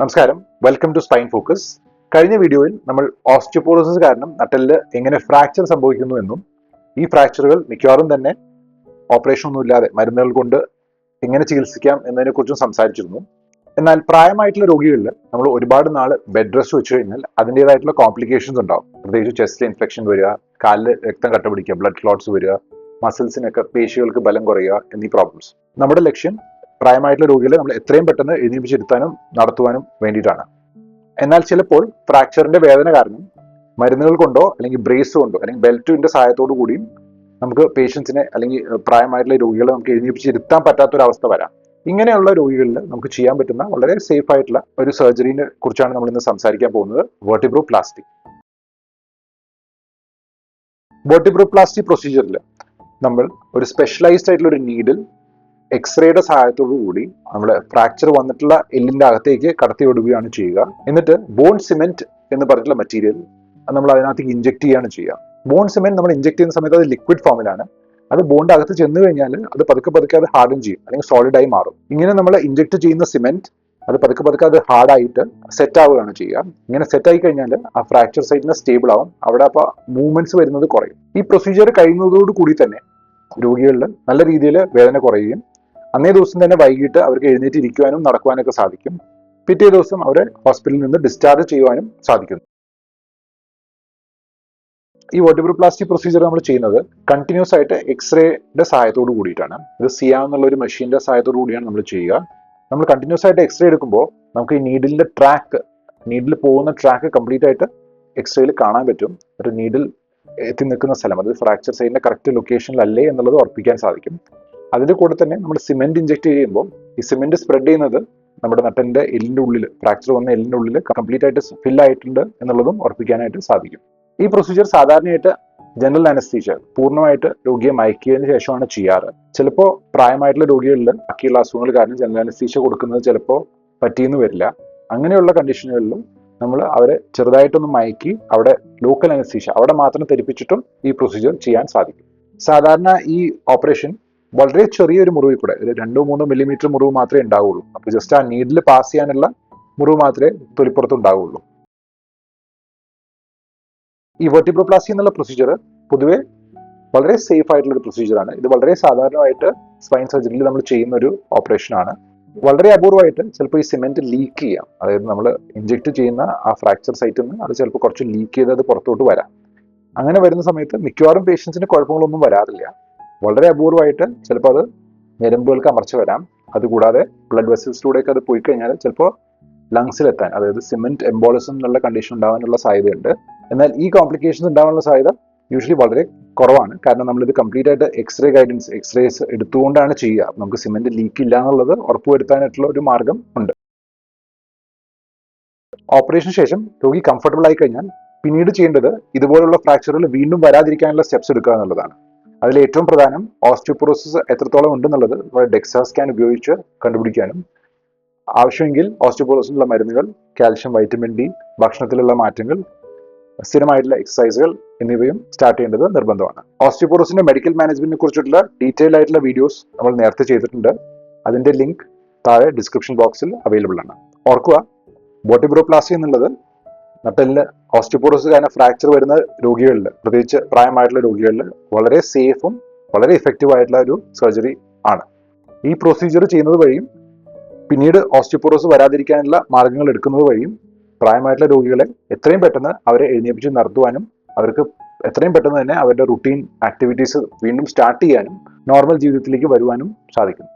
നമസ്കാരം. Welcome to spine focus കഴിഞ്ഞ വീഡിയോയിൽ നമ്മൾ ഓസ്റ്റിയോപോറോസിസ് കാരണം നട്ടലിൽ എങ്ങനെ ഫ്രാക്ചർ സംഭവിക്കുന്നു എന്നും ഈ ഫ്രാക്ചറുകൾ മിക്കവാറും തന്നെ ഓപ്പറേഷൻ ഒന്നുമില്ലാതെ മരുന്നുകൾ കൊണ്ട് എങ്ങനെ ചികിത്സിക്കാം എന്നതിനെ കുറിച്ചും സംസാരിച്ചിരുന്നു. എന്നാൽ പ്രായമായിട്ടുള്ള രോഗികളിൽ നമ്മൾ ഒരുപാട് നാൾ ബെഡ് റെസ്റ്റ് വെച്ച് കഴിഞ്ഞാൽ അതിന്റെതായിട്ടുള്ള കോംപ്ലിക്കേഷൻസ് ഉണ്ടാകും പ്രത്യേകിച്ച് ചെസ്റ്റിൽ ഇൻഫെക്ഷൻ വരിക കാലിൽ രക്തം കട്ടപിടിക്കുക ബ്ലഡ് ക്ലോട്ട്സ് വരിക മസിൽസിനൊക്കെ പേശികൾക്ക് ബലം കുറയുക എന്നീ പ്രോബ്ലംസ് നമ്മുടെ ലക്ഷ്യം പ്രായമായിട്ടുള്ള രോഗികളെ നമ്മൾ എത്രയും പെട്ടെന്ന് എഴുന്നേപ്പിച്ചിരുത്താനും നടത്തുവാനും വേണ്ടിയിട്ടാണ്. എന്നാൽ ചിലപ്പോൾ ഫ്രാക്ചറിന്റെ വേദന കാരണം മരുന്നുകൾ കൊണ്ടോ അല്ലെങ്കിൽ ബ്രേസ് കൊണ്ടോ അല്ലെങ്കിൽ ബെൽറ്റിന്റെ സഹായത്തോടു കൂടിയും നമുക്ക് പേഷ്യൻസിനെ അല്ലെങ്കിൽ പ്രായമായിട്ടുള്ള രോഗികളെ നമുക്ക് എഴുന്നേപ്പിച്ചിരുത്താൻ പറ്റാത്തൊരവസ്ഥ വരാം. ഇങ്ങനെയുള്ള രോഗികളിൽ നമുക്ക് ചെയ്യാൻ പറ്റുന്ന വളരെ സേഫ് ആയിട്ടുള്ള ഒരു സർജറിനെ കുറിച്ചാണ് നമ്മൾ ഇന്ന് സംസാരിക്കാൻ പോകുന്നത്. വേർട്ടിബ്രോ പ്ലാസ്റ്റി വേർട്ടിബ്രോ പ്ലാസ്റ്റി പ്രൊസീജിയറിൽ നമ്മൾ ഒരു സ്പെഷ്യലൈസ്ഡ് ആയിട്ടുള്ള ഒരു നീഡിൽ എക്സ്റേയുടെ സഹായത്തോടു കൂടി നമ്മൾ ഫ്രാക്ചർ വന്നിട്ടുള്ള എല്ലിന്റെ അകത്തേക്ക് കടത്തി വിടുകയാണ് ചെയ്യുക. എന്നിട്ട് ബോൺ സിമെന്റ് എന്ന് പറഞ്ഞിട്ടുള്ള മെറ്റീരിയൽ നമ്മൾ അതിനകത്തേക്ക് ഇഞ്ചെക്ട് ചെയ്യാണ് ചെയ്യുക. ബോൺ സിമെന്റ് നമ്മൾ ഇഞ്ചെക്ട് ചെയ്യുന്ന സമയത്ത് അത് ലിക്വിഡ് ഫോമിലാണ് അത് ബോണ്ട് അകത്ത് ചെന്ന് കഴിഞ്ഞാൽ അത് പതുക്കെ പതുക്കെ അത് ഹാർഡൻ ചെയ്യും അല്ലെങ്കിൽ സോളിഡായി മാറും. ഇങ്ങനെ നമ്മൾ ഇഞ്ചെക്ട് ചെയ്യുന്ന സിമെന്റ് അത് പതുക്കെ പതുക്കെ അത് ഹാർഡായിട്ട് സെറ്റ് ആവുകയാണ് ചെയ്യുക. ഇങ്ങനെ സെറ്റ് ആയി കഴിഞ്ഞാൽ ആ ഫ്രാക്ചർ സൈറ്റിന് സ്റ്റേബിൾ ആവും. അവിടെ അപ്പോൾ മൂവ്മെന്റ്സ് വരുന്നത് കുറയും. ഈ പ്രൊസീജിയർ കഴിയുന്നതോടു കൂടി തന്നെ രോഗികളിൽ നല്ല രീതിയിൽ വേദന കുറയുകയും അന്നേ ദിവസം തന്നെ വൈകിട്ട് അവർക്ക് എഴുന്നേറ്റ് ഇരിക്കുവാനും നടക്കുവാനൊക്കെ സാധിക്കും. പിറ്റേ ദിവസം അവരെ ഹോസ്പിറ്റലിൽ നിന്ന് ഡിസ്ചാർജ് ചെയ്യുവാനും സാധിക്കുന്നു. ഈ വെർട്ടിബ്രോപ്ലാസ്റ്റി പ്രൊസീജിയർ നമ്മൾ ചെയ്യുന്നത് കണ്ടിന്യൂസ് ആയിട്ട് എക്സ്റേയുടെ സഹായത്തോട് കൂടിയിട്ടാണ്. ഇത് സിയ എന്നുള്ള ഒരു മെഷീന്റെ സഹായത്തോട് കൂടിയാണ് നമ്മൾ ചെയ്യുക. നമ്മൾ കണ്ടിന്യൂസ് ആയിട്ട് എക്സ്റേ എടുക്കുമ്പോൾ നമുക്ക് ഈ നീഡിലിന്റെ ട്രാക്ക് നീഡിൽ പോകുന്ന ട്രാക്ക് കംപ്ലീറ്റ് ആയിട്ട് എക്സ്റേയിൽ കാണാൻ പറ്റും. ഒരു നീഡിൽ എത്തി നിൽക്കുന്ന സ്ഥലം അത് ഫ്രാക്ചർ സൈഡിന്റെ കറക്റ്റ് ലൊക്കേഷനിലല്ലേ എന്നുള്ളത് ഉറപ്പിക്കാൻ സാധിക്കും. അതിന്റെ കൂടെ തന്നെ നമ്മൾ സിമെന്റ് ഇഞ്ചെക്ട് ചെയ്യുമ്പോൾ ഈ സിമെന്റ് സ്പ്രെഡ് ചെയ്യുന്നത് നമ്മുടെ നട്ടന്റെ എല്ലിന്റെ ഉള്ളിൽ ഫ്രാക്ചർ വന്ന എല്ലിന്റെ ഉള്ളിൽ കംപ്ലീറ്റ് ആയിട്ട് ഫിൽ ആയിട്ടുണ്ട് എന്നുള്ളതും ഉറപ്പിക്കാനായിട്ട് സാധിക്കും. ഈ പ്രൊസീജിയർ സാധാരണയായിട്ട് ജനറൽ അനസ്തീഷ്യ പൂർണമായിട്ട് രോഗിയെ മയക്കിയതിന് ശേഷമാണ് ചെയ്യാറ്. ചിലപ്പോൾ പ്രായമായിട്ടുള്ള രോഗികളിൽ ബാക്കിയുള്ള അസുഖങ്ങൾ കാരണം ജനറൽ അനസ്തീഷ്യ കൊടുക്കുന്നത് ചിലപ്പോൾ പറ്റിയെന്ന് വരില്ല. അങ്ങനെയുള്ള കണ്ടീഷനുകളിലും നമ്മൾ അവരെ ചെറുതായിട്ടൊന്ന് മയക്കി അവിടെ ലോക്കൽ അനസ്തീഷ്യ അവിടെ മാത്രം തെരിപ്പിച്ചിട്ടും ഈ പ്രൊസീജിയർ ചെയ്യാൻ സാധിക്കും. സാധാരണ ഈ ഓപ്പറേഷൻ വളരെ ചെറിയൊരു മുറിവിൽ കൂടെ ഒരു രണ്ടോ മൂന്നോ മില്ലിമീറ്റർ മുറിവ് മാത്രമേ ഉണ്ടാവുള്ളൂ. അപ്പൊ ജസ്റ്റ് ആ നീഡിൽ പാസ് ചെയ്യാനുള്ള മുറിവ് മാത്രമേ തൊലിപ്പുറത്ത് ഉണ്ടാവുള്ളൂ. ഈ വെർട്ടിബ്രോപ്ലാസ്റ്റി എന്നുള്ള പ്രൊസീജിയർ പൊതുവെ വളരെ സേഫ് ആയിട്ടുള്ള ഒരു പ്രൊസീജിയറാണ് ഇത് വളരെ സാധാരണമായിട്ട് സ്പൈൻ സർജറിയിൽ നമ്മൾ ചെയ്യുന്ന ഒരു ഓപ്പറേഷൻ ആണ്. വളരെ അപൂർവമായിട്ട് ചിലപ്പോൾ ഈ സിമെന്റ് ലീക്ക് ചെയ്യാം. അതായത് നമ്മൾ ഇഞ്ചെക്ട് ചെയ്യുന്ന ആ ഫ്രാക്ചർ സൈറ്റിൽ നിന്ന് അത് ചിലപ്പോൾ കുറച്ച് ലീക്ക് ചെയ്ത് അത് പുറത്തോട്ട് വരാം. അങ്ങനെ വരുന്ന സമയത്ത് മിക്കവാറും പേഷ്യൻസിന് കുഴപ്പങ്ങളൊന്നും വരാറില്ല. വളരെ അപൂർവമായിട്ട് ചിലപ്പോൾ അത് ഞരമ്പുകൾക്ക് അമർച്ച വരാം. അതുകൂടാതെ ബ്ലഡ് വെസൽസിലൂടെയൊക്കെ അത് പോയി കഴിഞ്ഞാൽ ചിലപ്പോൾ ലങ്സിലെത്താൻ അതായത് സിമെന്റ് എംബോളിസം എന്നുള്ള കണ്ടീഷൻ ഉണ്ടാകാനുള്ള സാധ്യതയുണ്ട്. എന്നാൽ ഈ കോംപ്ലിക്കേഷൻസ് ഉണ്ടാകാനുള്ള സാധ്യത യൂഷ്വലി വളരെ കുറവാണ്. കാരണം നമ്മളിത് കംപ്ലീറ്റ് ആയിട്ട് എക്സ്റേ ഗൈഡൻസ് എക്സ്റേസ് എടുത്തുകൊണ്ടാണ് ചെയ്യുക. നമുക്ക് സിമെന്റ് ലീക്ക് ഇല്ല എന്നുള്ളത് ഉറപ്പുവരുത്താനായിട്ടുള്ള ഒരു മാർഗം ഉണ്ട്. ഓപ്പറേഷന് ശേഷം രോഗി കംഫർട്ടബിൾ ആയി കഴിഞ്ഞാൽ പിന്നീട് ചെയ്യേണ്ടത് ഇതുപോലുള്ള ഫ്രാക്ചറുകൾ വീണ്ടും വരാതിരിക്കാനുള്ള സ്റ്റെപ്സ് എടുക്കുക എന്നുള്ളതാണ്. അതിൽ ഏറ്റവും പ്രധാനം ഓസ്റ്റിയോപ്രോസിസ് എത്രത്തോളം ഉണ്ടെന്നുള്ളത് ഡെക്സാ സ്കാൻ ഉപയോഗിച്ച് കണ്ടുപിടിക്കാനും. ആവശ്യമെങ്കിൽ ഓസ്റ്റിയോപ്രോസിനുള്ള മരുന്നുകൾ കാൽഷ്യം വൈറ്റമിൻ ഡി ഭക്ഷണത്തിലുള്ള മാറ്റങ്ങൾ സ്ഥിരമായിട്ടുള്ള എക്സസൈസുകൾ എന്നിവയും സ്റ്റാർട്ട് ചെയ്യേണ്ടത് നിർബന്ധമാണ്. ഓസ്റ്റിയോപോറോസിന്റെ മെഡിക്കൽ മാനേജ്മെന്റിനെ കുറിച്ചിട്ടുള്ള ഡീറ്റെയിൽ ആയിട്ടുള്ള വീഡിയോസ് നമ്മൾ നേരത്തെ ചെയ്തിട്ടുണ്ട്. അതിന്റെ ലിങ്ക് താഴെ ഡിസ്ക്രിപ്ഷൻ ബോക്സിൽ അവൈലബിൾ ആണ്. ഓർക്കുക ബോട്ടിബ്രോപ്ലാസി എന്നുള്ളത് നട്ടലിന് ഓസ്റ്റിപ്പോറോസ് കാരണം ഫ്രാക്ചർ വരുന്ന രോഗികളിൽ പ്രത്യേകിച്ച് പ്രായമായിട്ടുള്ള രോഗികളിൽ വളരെ സേഫും വളരെ ഇഫക്റ്റീവ് ആയിട്ടുള്ള ഒരു സർജറി ആണ്. ഈ പ്രൊസീജിയർ ചെയ്യുന്നത് വഴിയും പിന്നീട് ഓസ്റ്റിപ്പോറോസ് വരാതിരിക്കാനുള്ള മാർഗങ്ങൾ എടുക്കുന്നത് വഴിയും പ്രായമായിട്ടുള്ള രോഗികളെ എത്രയും പെട്ടെന്ന് അവരെ എഴുന്നേപ്പിച്ച് നടത്തുവാനും അവർക്ക് എത്രയും പെട്ടെന്ന് തന്നെ അവരുടെ റുട്ടീൻ ആക്ടിവിറ്റീസ് വീണ്ടും സ്റ്റാർട്ട് ചെയ്യാനും നോർമൽ ജീവിതത്തിലേക്ക് വരുവാനും സാധിക്കും.